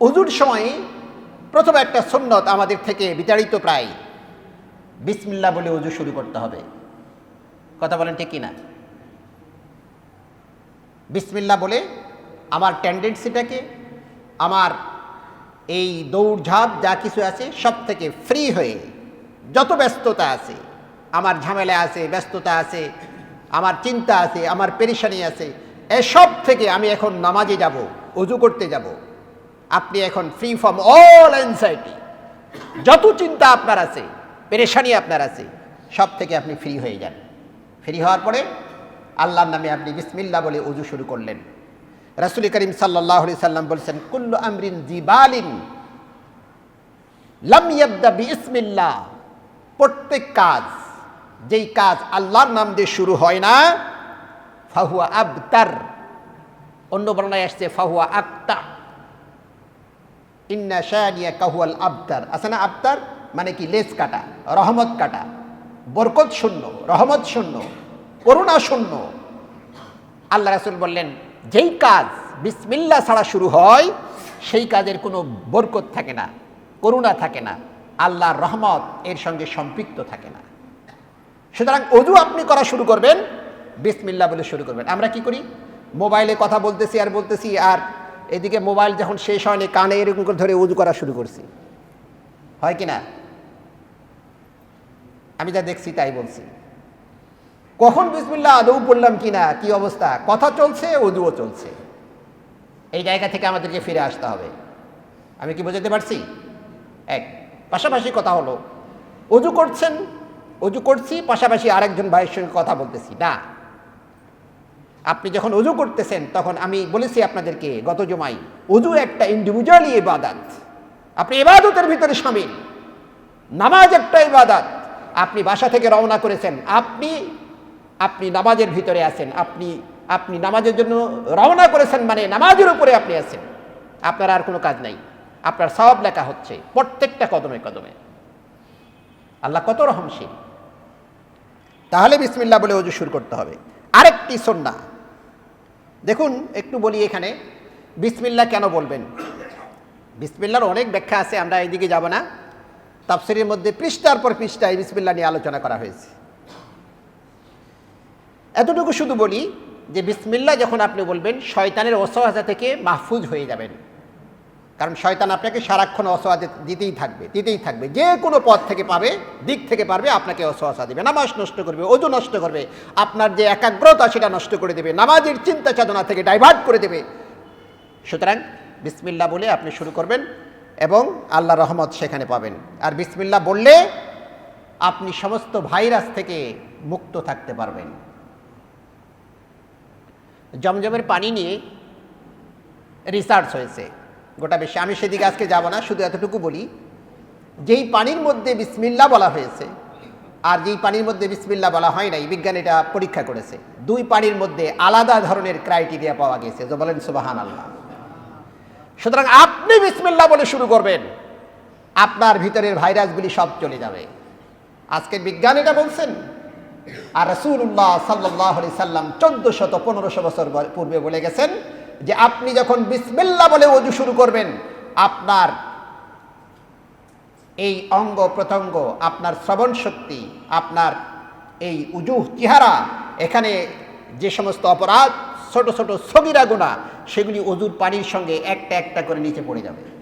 উজুর সময় প্রথম একটা সুন্নত আমাদের থেকে বিতাড়িত প্রায়। বিসমিল্লা বলে উজু শুরু করতে হবে। কথা বলেন ঠিক কিনা? বিসমিল্লা বলে আমার টেন্ডেন্সিটাকে আমার এই দৌড়ঝাঁপ যা কিছু আছে সব থেকে ফ্রি হয়ে যত ব্যস্ততা আছে, আমার ঝামেলা আছে, ব্যস্ততা আছে, আমার চিন্তা আছে, আমার পেরেশানি আছে এসব থেকে আমি এখন নামাজে যাব অজু করতে যাব। আপনি এখন ফ্রি ফ্রম অল অ্যাংজাইটি যত চিন্তা আপনার আছে, পেরেশানি আপনার আছে, সব থেকে আপনি ফ্রি হয়ে যান। ফ্রি হওয়ার পরে আল্লাহর নামে আপনি বিসমিল্লা বলে উজু শুরু করলেন। রাসুল করিম সাল্লাহ সাল্লাম বলছেন, কুল্লু আমরিন জিবালিন লাম ইয়াবদা বিসমিল্লা প্রত্যেক কাজ, যেই কাজ আল্লাহর নাম দিয়ে শুরু হয় না, ফাহুয়া আবতার। অন্য বর্ণায় আসছে, ফাহুয়া আক্তা। ইন্না শানিয়া কাহুয়াল আবতার। আছে না আবতার? মানে কি? লেজ কাটা, রহমত কাটা। বরকত শূন্য, রহমত শূন্য, করুণা শূন্য। আল্লাহ রাসুল বললেন, যেই কাজ বিসমিল্লা ছাড়া শুরু হয়, সেই কাজের কোনো বরকত থাকে না, করুণা থাকে না, আল্লাহর রহমত এর সঙ্গে সম্পৃক্ত থাকে না। সুতরাং অজু আপনি করা শুরু করবেন বিসমিল্লা বলে শুরু করবেন। আমরা কি করি? মোবাইলে কথা বলতেছি আর বলতেছি, আর এদিকে মোবাইল যখন শেষ হয়নি, কানে এরকম করে ধরে উজু করা শুরু করছি। হয় কি না? আমি যা দেখছি তাই বলছি। কখন বিসমিল্লা আদৌ পড়লাম কি না, কি অবস্থা? কথা চলছে অজুও চলছে। এই জায়গা থেকে আমাদেরকে ফিরে আসতে হবে। আমি কি বোঝাতে পারছি? এক, পাশাপাশি কথা হলো অজু করছেন অজু করছি, পাশাপাশি আরেকজন ভাইয়ের সঙ্গে কথা বলতেছি। না আপনি যখন অজু করতেছেন, তখন আমি বলেছি আপনাদেরকে, গত জমাই উজু একটা ইন্ডিভিজুয়ালি ইবাদাত। আপনি ইবাদতের ভিতরে সামিল। নামাজ একটা ইবাদাত। আপনি বাসা থেকে রওনা করেছেন। আপনি আপনি নামাজের ভিতরে আছেন। আপনি আপনি নামাজের জন্য রওনা করেছেন মানে নামাজের উপরে আপনি আছেন। আপনার আর কোনো কাজ নাই। আপনার সব লেখা হচ্ছে প্রত্যেকটা কদমে কদমে। আল্লাহ কত রহমশীল। তাহলে বিসমিল্লা বলে অজু শুরু করতে হবে। আরেকটি সন্না দেখুন, একটু বলি এখানে বিসমিল্লা কেন বলবেন? বিসমিল্লার অনেক ব্যাখ্যা আছে, আমরা এইদিকে যাব না। তাপসিরের মধ্যে পৃষ্ঠার পর পৃষ্ঠায় বিসমিল্লা নিয়ে আলোচনা করা হয়েছে। এতটুকু শুধু বলি যে বিসমিল্লা যখন আপনি বলবেন, শয়তানের অসহায়তা থেকে মাহফুজ হয়ে যাবেন। কারণ শয়তান আপনাকে সারাক্ষণ অসহায় দিতেই থাকবে দিতেই থাকবে। যে কোনো পথ থেকে পাবে, দিক থেকে পারবে, আপনাকে অসহায়তা দেবে। নামাজ নষ্ট করবে ওজু নষ্ট করবে, আপনার যে একাগ্রতা সেটা নষ্ট করে দেবে, নামাজের চিন্তা চেতনা থেকে ডাইভার্ট করে দেবে। সুতরাং বিসমিল্লা বলে আপনি শুরু করবেন এবং আল্লাহ রহমত সেখানে পাবেন। আর বিসমিল্লা বললে আপনি সমস্ত ভাইরাস থেকে মুক্ত থাকতে পারবেন। জমজমের পানি নিয়ে রিসার্চ হয়েছে। গোটা বেশি আমি সেদিকে আজকে যাব না, শুধু এতটুকু বলি, যেই পানির মধ্যে বিসমিল্লা বলা হয়েছে, আর যেই পানির মধ্যে বিসমিল্লা বলা হয় নাই, বিজ্ঞান এটা পরীক্ষা করেছে, দুই পানির মধ্যে আলাদা ধরনের ক্রাইটেরিয়া পাওয়া গেছে, যে বলেন সুবাহান আল্লাহ সুতরাং আপনি বিসমিল্লা বলে শুরু করবেন, আপনার ভিতরের ভাইরাসগুলি সব চলে যাবে। আজকে বিজ্ঞান এটা বলছেন, আর রসুল্লাহ সাল্লাহ সাল্লাম চোদ্দ শত পনেরোশো বছর পূর্বে বলে গেছেন যে আপনি যখন বিসমিল্লা বলে অজু শুরু করবেন, আপনার এই অঙ্গ প্রত্যঙ্গ, আপনার শ্রবণ শক্তি, আপনার এই উজু চেহারা, এখানে যে সমস্ত অপরাধ, ছোট ছোট সগিরা গোনা সেগুলি অজুর পানির সঙ্গে একটা একটা করে নিচে পড়ে যাবে।